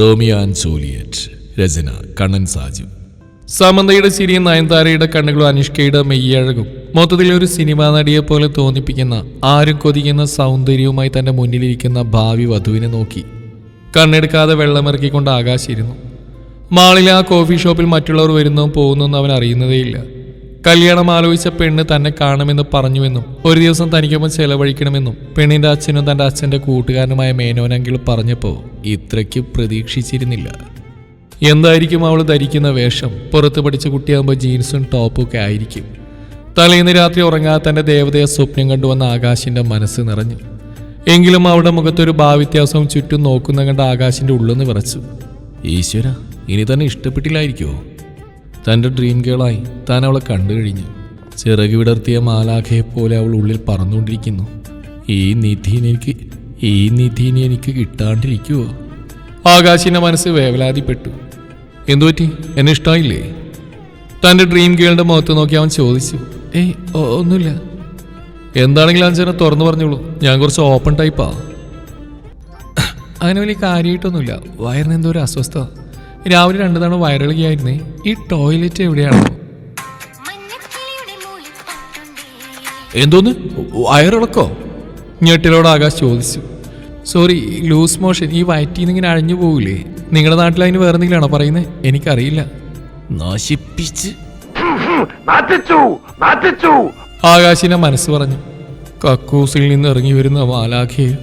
Romeo and Juliet രചന കണ്ണൻ സാജു. സമന്തയുടെ ചിരിയും നയൻതാരയുടെ കണ്ണുകളും അനുഷ്കയുടെ മെയ്യഴകും. മൊത്തത്തിൽ ഒരു സിനിമാ നടിയെ പോലെ തോന്നിപ്പിക്കുന്ന ആരും കൊതിക്കുന്ന സൗന്ദര്യവുമായി തന്റെ മുന്നിലിരിക്കുന്ന ഭാവി വധുവിനെ നോക്കി. കണ്ണെടുക്കാതെ വെള്ളമിറക്കിക്കൊണ്ട് ആകാശിരുന്നു. മാളിലെ ആ കോഫി ഷോപ്പിൽ മറ്റുള്ളവർ വരുന്നതും പോകുന്നതും അവൻ അറിയുന്നതേയില്ല. കല്യാണം ആലോചിച്ച പെണ്ണ് തന്നെ കാണുമെന്ന് പറഞ്ഞുവെന്നും ഒരു ദിവസം തനിക്കൊപ്പം ചെലവഴിക്കണമെന്നും പെണ്ണിന്റെ അച്ഛനും തന്റെ അച്ഛന്റെ കൂട്ടുകാരനുമായ മേനോനെങ്കിൽ പറഞ്ഞപ്പോൾ ഇത്രയ്ക്ക് പ്രതീക്ഷിച്ചിരുന്നില്ല. എന്തായിരിക്കും അവൾ ധരിക്കുന്ന വേഷം? പുറത്ത് പഠിച്ച കുട്ടിയാകുമ്പോൾ ജീൻസും ടോപ്പും ഒക്കെ ആയിരിക്കും. തലേന്ന് രാത്രി ഉറങ്ങാതെ തന്റെ ദേവതയെ സ്വപ്നം കണ്ടുവന്ന ആകാശിന്റെ മനസ്സ് നിറഞ്ഞു. എങ്കിലും അവളുടെ മുഖത്തൊരു ഭാവ്യത്യാസവും ചുറ്റും നോക്കുന്ന കണ്ട ആകാശിന്റെ ഉള്ളെന്ന് വിറച്ചു. ഈശ്വര ഇനി തന്നെ ഇഷ്ടപ്പെട്ടില്ലായിരിക്കുമോ തന്റെ ഡ്രീം ഗേളായി താൻ അവളെ കണ്ടു കഴിഞ്ഞു. ചിറക് വിടർത്തിയ മാലാഖയെപ്പോലെ അവൾ ഉള്ളിൽ പറന്നുകൊണ്ടിരിക്കുന്നു. ഈ നിധിനെ എനിക്ക് ഈ നിധിനെ എനിക്ക് കിട്ടാണ്ടിരിക്കുവോ? ആകാശിന്റെ മനസ്സ് വേവലാതിപ്പെട്ടു. എന്തുപറ്റി എന്നെ ഇഷ്ടമായില്ലേ തന്റെ ഡ്രീം ഗേളിന്റെ മുഖത്ത് നോക്കി അവൻ ചോദിച്ചു. ഏയ് ഒന്നുമില്ല. എന്താണെങ്കിലും അഞ്ചന തുറന്നു പറഞ്ഞോളൂ. ഞാൻ കുറച്ച് ഓപ്പൺ ടൈപ്പാ അങ്ങനെ വലിയ കാര്യമായിട്ടൊന്നുമില്ല. വയറിന് എന്തോ ഒരു അസ്വസ്ഥത രാവിലെ രണ്ടു തവണ വയറിളകിയായിരുന്നേ. ഈ ടോയ്ലറ്റ് എവിടെയാണ്? എന്തോന്ന്? വയറിളക്കോ? ഞെട്ടിലോട് ആകാശ് ചോദിച്ചു. സോറി ലൂസ് മോഷൻ ഈ വയറ്റിൽ ഇങ്ങനെ അഴിഞ്ഞു പോകില്ലേ നിങ്ങളുടെ നാട്ടിൽ അതിന് വേറെ എന്തെങ്കിലുമാണോ പറയുന്നത് എനിക്കറിയില്ല. നശിപ്പിച്ച്. ആകാശിന്റെ മനസ്സ് പറഞ്ഞു. കക്കൂസിൽ നിന്ന് ഇറങ്ങി വരുന്ന മാലാഖയെ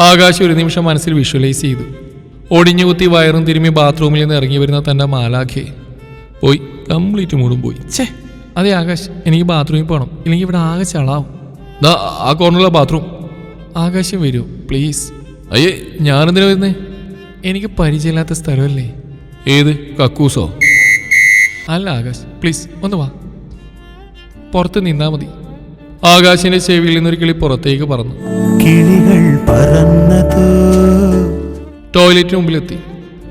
ആകാശ് ഒരു നിമിഷം മനസ്സിൽ വിഷ്വലൈസ് ചെയ്തു. ഒടിഞ്ഞു കുത്തി വയറും തിരുമ്മി ബാത്റൂമിൽ നിന്ന് ഇറങ്ങി വരുന്ന തന്റെ മാലാഖെ പോയി കംപ്ലീറ്റ് മൂടും പോയി. ഛേ അതെ ആകാശ് എനിക്ക് ബാത്റൂമിൽ പോകണം ഇല്ലെങ്കിൽ ഇവിടെ ആകെ ചളാവും. ആ കോർണറിലെ ബാത്റൂം. ആകാശം വരൂ പ്ലീസ്. അയ്യേ ഞാനെന്തിനാ വരുന്നേ? എനിക്ക് പരിചയമില്ലാത്ത സ്ഥലമല്ലേ? ഏത്? കക്കൂസോ? അല്ല ആകാശ് പ്ലീസ് ഒന്ന് വാ. പുറത്ത് നിന്നാ മതി. ആകാശിന്റെ ചെവിയിൽ നിന്നൊരു കിളി പുറത്തേക്ക് പറന്നു. കിളികൾ പറന്നതോ ടോയ്ലറ്റിന് മുമ്പിലെത്തി.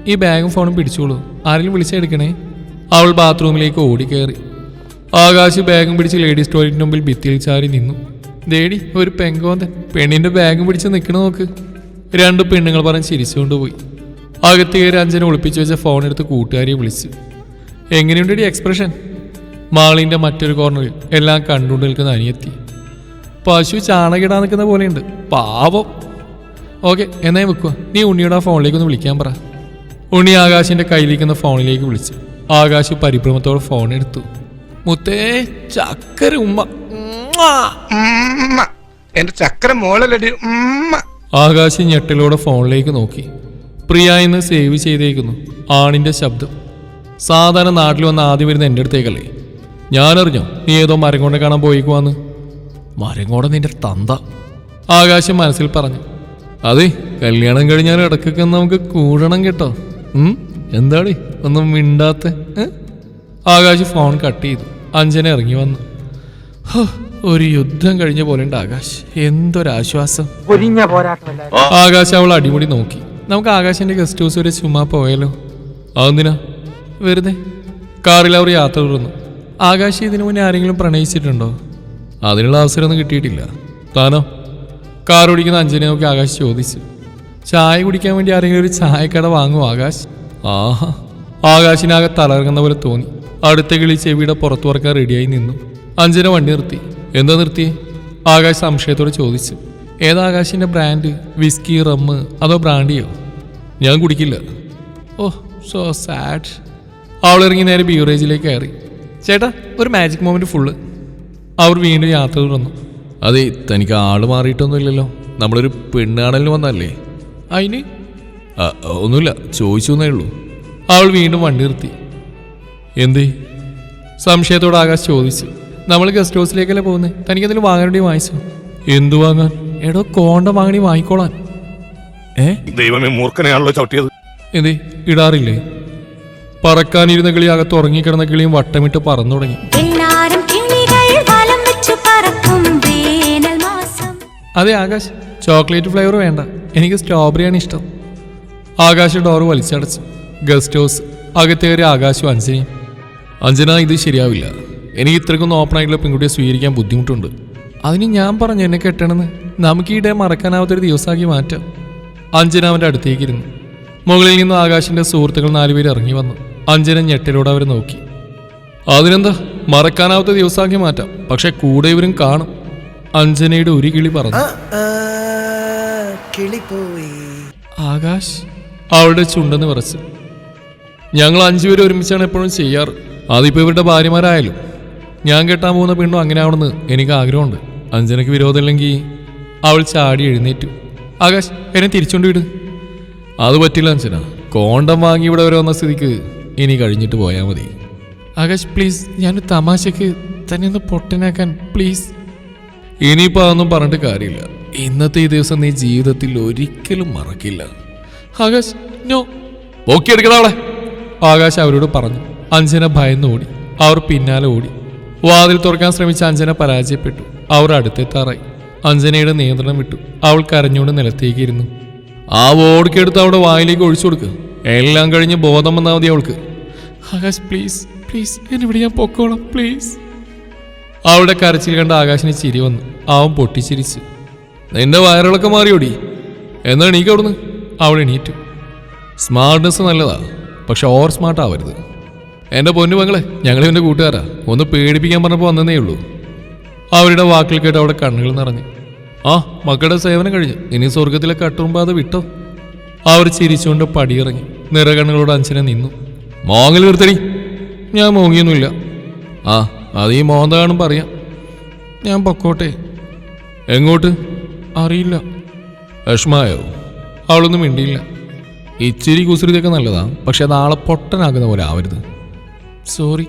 ഈ ബാഗും ഫോണും പിടിച്ചോളൂ. ആരെങ്കിലും വിളിച്ചെടുക്കണേ? അവൾ ബാത്റൂമിലേക്ക് ഓടിക്കയറി. ആകാശ് ബാഗും പിടിച്ച് ലേഡീസ് ടോയ്ലറ്റിന് മുമ്പിൽ ഭിത്തിയിൽ ചാരി നിന്നു. ദേടി ഒരു പെങ്കോന്തൻ. പെണ്ണിന്റെ ബാഗും പിടിച്ച് നിൽക്കണ നോക്ക്. രണ്ട് പെണ്ണുങ്ങൾ പറഞ്ഞ് ചിരിച്ചുകൊണ്ട് പോയി. അകത്ത് കയറി അഞ്ചനെ ഒളിപ്പിച്ചു വെച്ച ഫോൺ എടുത്ത് കൂട്ടുകാരിയെ വിളിച്ചു. എങ്ങനെയുണ്ടടി എക്സ്പ്രഷൻ? മാളിന്റെ മറ്റൊരു കോർണറിൽ എല്ലാം കണ്ടുകൊണ്ട് നിൽക്കുന്ന അനിയത്തി. പശു ചാണകിടാൻ നിൽക്കുന്ന പോലെയുണ്ട്. പാവം. ഓക്കെ എന്നാ വെക്കുക നീ ഉണ്ണിയുടെ ആ ഫോണിലേക്ക് ഒന്ന് വിളിക്കാൻ പറ. ഉണ്ണി ആകാശിന്റെ കയ്യിലിരിക്കുന്ന ഫോണിലേക്ക് വിളിച്ചു ആകാശ് പരിഭ്രമത്തോടെ ഫോൺ എടുത്തു. മുത്തേ ചക്കര ഉമ്മ. എന്റെ ചക്കര മോളല്ലടി ഉമ്മ. ആകാശ് ഞെട്ടിലൂടെ ഫോണിലേക്ക് നോക്കി. പ്രിയ എന്ന് സേവ് ചെയ്തേക്കുന്നു. ആണിന്റെ ശബ്ദം. സാധാരണ നാട്ടിൽ വന്ന് ആദ്യം വരുന്ന എന്റെ അടുത്തേക്കല്ലേ? ഞാനറിഞ്ഞോ നീ ഏതോ മരം കൊണ്ട് കാണാൻ പോയിക്കുവാന്ന്? മരം കൊണ്ട് നിന്റെ തന്ത. ആകാശം മനസ്സിൽ പറഞ്ഞു. അതെ കല്യാണം കഴിഞ്ഞാൽ ഇടക്കൊക്കെ നമുക്ക് കൂടണം കേട്ടോ. ഉം? എന്താടി? ഒന്നും മിണ്ടാത്ത? ആകാശ് ഫോൺ കട്ട് ചെയ്തു. അഞ്ജന ഇറങ്ങി വന്നു. ഒരു യുദ്ധം കഴിഞ്ഞ പോലെ ഉണ്ട് ആകാശ്. എന്തൊരാശ്വാസം. ആകാശ് അവൾ അടിമുടി നോക്കി. നമുക്ക് ആകാശിന്റെ ഗസ്റ്റ് ഹൗസ് വരെ ചുമ്മാ പോയാലോ? അതെന്തിനാ? വെറുതെ. കാറിൽ അവർ യാത്ര തുടർന്നു. ആകാശ് ഇതിനു മുന്നേ ആരെങ്കിലും പ്രണയിച്ചിട്ടുണ്ടോ? അതിനുള്ള അവസരമൊന്നും കിട്ടിയിട്ടില്ല. താനോ? കാർ ഓടിക്കുന്ന അഞ്ജനെ നോക്കി ആകാശ് ചോദിച്ചു. ചായ കുടിക്കാൻ വേണ്ടി ആരെങ്കിലും ഒരു ചായക്കട വാങ്ങുമോ ആകാശ്? ആഹാ. ആകാശിനാകെ തലകറങ്ങുന്ന പോലെ തോന്നി. അടുത്ത കിളി ചെവിയുടെ പുറത്തു പറക്കാൻ റെഡിയായി നിന്നു. അഞ്ജന വണ്ടി നിർത്തി. എന്താ നിർത്തി ആകാശ് സംശയത്തോടെ ചോദിച്ചു. ഏതാ ആകാശിന്റെ ബ്രാൻഡ് വിസ്കി റമ്മ് അതോ ബ്രാൻഡിയോ ഞാൻ കുടിക്കില്ല. ഓ സോ സാഡ് അവൾ ഇറങ്ങി നേരെ ബീവറേജിലേക്ക് കയറി. ചേട്ടാ ഒരു മാജിക് മൊമെന്റ് ഫുള്ള് അവർ വീണ്ടും യാത്ര തുടർന്നു. അതെ തനിക്ക് ആൾ മാറിയിട്ടൊന്നുമില്ലല്ലോ. നമ്മളൊരു പെണ്ണാണലിന് വന്നല്ലേ? അതിന് ഒന്നുമില്ല ചോദിച്ചു എന്നേ ഉള്ളൂ. അവൾ വീണ്ടും വണ്ടി നിർത്തി. എന്തേ? സംശയത്തോടെ ആകാശ് ചോദിച്ചു. നമ്മൾ ഗസ്റ്റ് ഹൗസിലേക്കല്ലേ പോകുന്നത് തനിക്ക് എന്തെങ്കിലും വാങ്ങിച്ചു. വാങ്ങിച്ചോ എന്തു വാങ്ങാൻ? എടോ കോണ്ട വാങ്ങണി വാങ്ങിക്കോളാൻ. ഏ? ദൈവമേ മൂർഖനെയാണല്ലോ ചവിട്ടിയത്. എന്തേ? ഇടാറില്ലേ? പറക്കാനിരുന്ന കിളി അകത്ത് ഉറങ്ങിക്കിടന്ന കിളിയും വട്ടമിട്ട് പറന്നു തുടങ്ങി. അതെ ആകാശ് ചോക്ലേറ്റ് ഫ്ലേവർ വേണ്ട. എനിക്ക് സ്ട്രോബെറിയാണ് ഇഷ്ടം. ആകാശ് ഡോർ വലിച്ചടച്ചു. ഗസ്റ്റ് ഹൗസ് അകത്തേറി ആകാശും അഞ്ജനയും. അഞ്ജന ഇത് ശരിയാവില്ല. എനിക്ക് ഇത്രക്കൊന്നും ഓപ്പൺ ആയിട്ടുള്ള പെൺകുട്ടിയെ സ്വീകരിക്കാൻ ബുദ്ധിമുട്ടുണ്ട്. അതിന് ഞാൻ പറഞ്ഞു എന്നെ കെട്ടണമെന്ന്. നമുക്ക് ഈ ഡേ മറക്കാനാവാത്തൊരു ദിവസമാക്കി മാറ്റാം. അഞ്ജന അവന്റെ അടുത്തേക്ക് ഇരുന്നു. മുകളിൽ നിന്ന് ആകാശിന്റെ സുഹൃത്തുക്കൾ നാലുപേര് ഇറങ്ങി വന്നു. അഞ്ജന ഞെട്ടലോടെ അവരെ നോക്കി. അതിനെന്താ? മറക്കാനാവാത്ത ദിവസമാക്കി മാറ്റാം. പക്ഷെ കൂടെ ഇവരും കാണും. അഞ്ജനയുടെ ഒരു കിളി പറഞ്ഞു. കിളിപ്പോയി. ആകാശ് അവളുടെ ചുണ്ടെന്ന് പറച്ച്. ഞങ്ങൾ അഞ്ചുപേരും ഒരുമിച്ചാണ് എപ്പോഴും ചെയ്യാറ്. അതിപ്പോ ഇവരുടെ ഭാര്യമാരായാലും. ഞാൻ കെട്ടാൻ പോകുന്ന പെണ്ണും അങ്ങനെ ആവണമെന്ന് എനിക്ക് ആഗ്രഹമുണ്ട്. അഞ്ജനയ്ക്ക് വിരോധമില്ലെങ്കിൽ അവൾ ചാടി എഴുന്നേറ്റു. ആകാശ് എന്നെ തിരിച്ചോണ്ട് വിട്. അത് പറ്റില്ല അഞ്ജന. കോണ്ടം വാങ്ങി ഇവിടെ വരെ വന്ന സ്ഥിതിക്ക് ഇനി കഴിഞ്ഞിട്ട് പോയാൽ മതി. ആകാശ് പ്ലീസ് ഞാൻ തമാശക്ക് തന്നെ ഒന്ന് പൊട്ടനാക്കാൻ പ്ലീസ്. ഇനിയിപ്പോൾ അതൊന്നും പറഞ്ഞിട്ട് കാര്യമില്ല. ഇന്നത്തെ ഈ ദിവസം നീ ജീവിതത്തിൽ ഒരിക്കലും മറക്കില്ല. ആകാശ് നോ ഓക്കെ എടുക്കണവളെ ആകാശ് അവരോട് പറഞ്ഞു. അഞ്ജന ഭയന്ന് ഓടി. അവർ പിന്നാലെ ഓടി. വാതിൽ തുറക്കാൻ ശ്രമിച്ച അഞ്ജന പരാജയപ്പെട്ടു. അവർ അടുത്തെത്താറായി. അഞ്ജനയുടെ നിയന്ത്രണം വിട്ടു. അവൾ കരഞ്ഞുകൊണ്ട് നിലത്തേക്ക് ഇരുന്നു. ആ വോടുക്കെടുത്ത് അവിടെ വായിലേക്ക് ഒഴിച്ചു കൊടുക്കുക എല്ലാം കഴിഞ്ഞ് ബോധം വന്നാൽ മതി അവൾക്ക്. ആകാശ് പ്ലീസ് പ്ലീസ് എന്നെ ഇവിടെ ഞാൻ പൊക്കോളാം പ്ലീസ് അവളുടെ കരച്ചിൽ കണ്ട ആകാശിന് ചിരി വന്നു. അവൻ പൊട്ടിച്ചിരിച്ചു. നിന്റെ വയറുകളൊക്കെ മാറിയോടി. എന്നാണ് എണീക്ക് അവിടുന്ന്? അവൾ എണീറ്റു. സ്മാർട്ട്നെസ് നല്ലതാ. പക്ഷെ ഓവർ സ്മാർട്ട് ആവരുത്. എന്റെ പൊന്നു മകളെ ഞങ്ങൾ ഇവന്റെ കൂട്ടുകാരാ. ഒന്ന് പേടിപ്പിക്കാൻ പറഞ്ഞപ്പോൾ വന്നതേ ഉള്ളൂ. അവരുടെ വാക്കിൽ കേട്ട് അവിടെ കണ്ണുകൾ നിറഞ്ഞു. ആ മക്കളുടെ സേവനം കഴിഞ്ഞു. ഇനി സ്വർഗത്തിലെ കട്ടുമ്പാതെ വിട്ടോ? അവർ ചിരിച്ചുകൊണ്ട് പടിയിറങ്ങി. നിറകണ്ണുകളോട് അഞ്ചനെ നിന്നു. മോങ്ങൽ നിർത്തടി. ഞാൻ മോങ്ങിയൊന്നുമില്ല. ആ അത് ഈ മോന്ത കാണുമ്പോൾ അറിയാം ഞാൻ പൊക്കോട്ടെ. എങ്ങോട്ട്? അറിയില്ല. വിഷമായോ അവളൊന്നും മിണ്ടിയില്ല. ഇച്ചിരി കുസൃതിയൊക്കെ നല്ലതാണ് പക്ഷെ അത് ആളെ പൊട്ടനാകുന്ന പോലെ ആവരുത്. സോറി.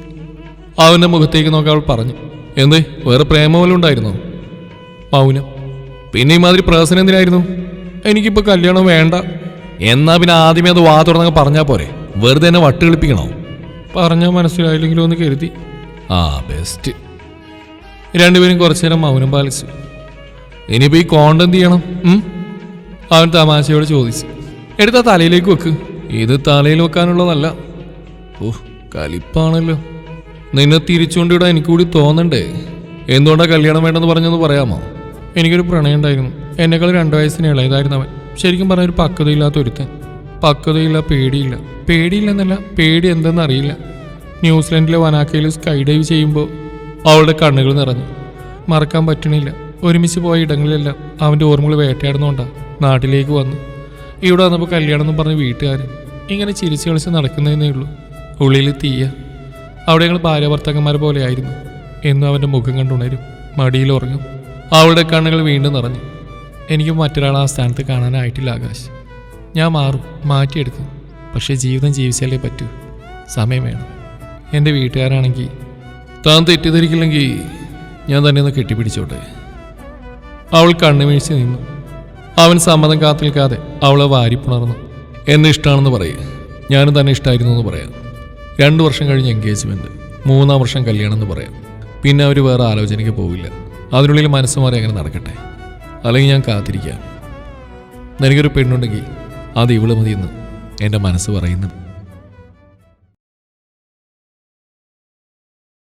അവന്റെ മുഖത്തേക്ക് നോക്കി അവൾ പറഞ്ഞു. എന്തേ? വേറെ പ്രേമ വല്ലതും ഉണ്ടായിരുന്നോ? മൗനം. പിന്നെ ഈ മാതിരി പ്രഹസനം എന്തിനായിരുന്നു? എനിക്കിപ്പോൾ കല്യാണം വേണ്ട. എന്നാ പിന്നെ ആദ്യമേ അത് വാ തുറന്നങ്ങ് പറഞ്ഞാൽ പോരെ. വെറുതെ എന്നെ വട്ടുകളിപ്പിക്കണോ? പറഞ്ഞാൽ മനസ്സിലായില്ലെങ്കിലും ഒന്ന് കരുതി. ആ ബെസ്റ്റ് രണ്ടുപേരും കുറച്ചു നേരം മൗനം പാലിച്ചു. ഇനിയിപ്പോൾ ഈ കോണ്ട് എന്ത് ചെയ്യണം? അവൻ തമാശയോട് ചോദിച്ചു. എടുത്താ തലയിലേക്ക് വെക്ക്. ഇത് തലയിൽ വെക്കാനുള്ളതല്ല. ഓ കലിപ്പാണല്ലോ. നിന്നെ തിരിച്ചുകൊണ്ടിടാൻ എനിക്ക് കൂടി തോന്നണ്ടേ? എന്തുകൊണ്ടാ കല്യാണം വേണ്ടെന്ന് പറഞ്ഞെന്ന് പറയാമോ? എനിക്കൊരു പ്രണയം ഉണ്ടായിരുന്നു. എന്നെക്കാൾ രണ്ടു വയസ്സിന് ഇളയതായിരുന്നു അവൻ. ശരിക്കും പറഞ്ഞ ഒരു പക്വതയില്ലാത്ത ഒരുത്തൻ. പക്വതയില്ല പേടിയില്ല. പേടിയില്ലെന്നല്ല പേടി എന്തെന്ന് അറിയില്ല. ന്യൂസിലൻഡിലെ വനാക്കയിൽ സ്കൈ ഡൈവ് ചെയ്യുമ്പോൾ അവളുടെ കണ്ണുകൾ നിറഞ്ഞു. മറക്കാൻ പറ്റണില്ല. ഒരുമിച്ച് പോയ ഇടങ്ങളിലെല്ലാം അവന്റെ ഓർമ്മകൾ വേട്ടയാടുന്നുകൊണ്ടാണ് നാട്ടിലേക്ക് വന്നു. ഇവിടെ വന്നപ്പോൾ കല്യാണം എന്ന് പറഞ്ഞ് വീട്ടുകാരൻ ഇങ്ങനെ ചിരിച്ച് കളിച്ച് നടക്കുന്നതേ ഉള്ളൂ. ഉള്ളിൽ തീയ. അവിടെ ഞങ്ങൾ ഭാര്യ ഭർത്താക്കന്മാരെ പോലെ ആയിരുന്നു. എന്നും അവന്റെ മുഖം കണ്ടുണരും മടിയിൽ ഉറങ്ങും. അവളുടെ കണ്ണുകൾ വീണ്ടും നിറഞ്ഞു. എനിക്ക് മറ്റൊരാൾ ആ സ്ഥാനത്ത് കാണാനായിട്ടില്ല ആകാശ്. ഞാൻ മാറും. മാറ്റിയെടുക്കും. പക്ഷേ ജീവിതം ജീവിച്ചാലേ പറ്റൂ. സമയം വേണം. എന്റെ വീട്ടുകാരാണെങ്കിൽ താൻ തെറ്റിദ്ധരിക്കില്ലെങ്കിൽ ഞാൻ തന്നെ ഒന്ന് കെട്ടിപ്പിടിച്ചോട്ടെ. അവൾ കണ്ണുവീഴ്ച നിന്നു. അവൻ സമ്മതം കാത്തു നിൽക്കാതെ അവളെ വാരിപ്പുണർന്നു. എന്നെ ഇഷ്ടമാണെന്ന് പറയുക ഞാനും തന്നെ ഇഷ്ടമായിരുന്നു എന്ന് പറയാം. രണ്ടു വർഷം കഴിഞ്ഞ് എൻഗേജ്മെന്റ് മൂന്നാം വർഷം കല്യാണം എന്ന് പറയാം. പിന്നെ അവർ വേറെ ആലോചനയ്ക്ക് പോവില്ല. അതിനുള്ളിൽ മനസ്സ് മാറി അങ്ങനെ നടക്കട്ടെ. അല്ലെങ്കിൽ ഞാൻ കാത്തിരിക്കാം. എനിക്കൊരു പെണ്ണുണ്ടെങ്കിൽ അത് ഇവൾ മതിയെന്ന് എന്റെ മനസ്സ് പറയുന്നു.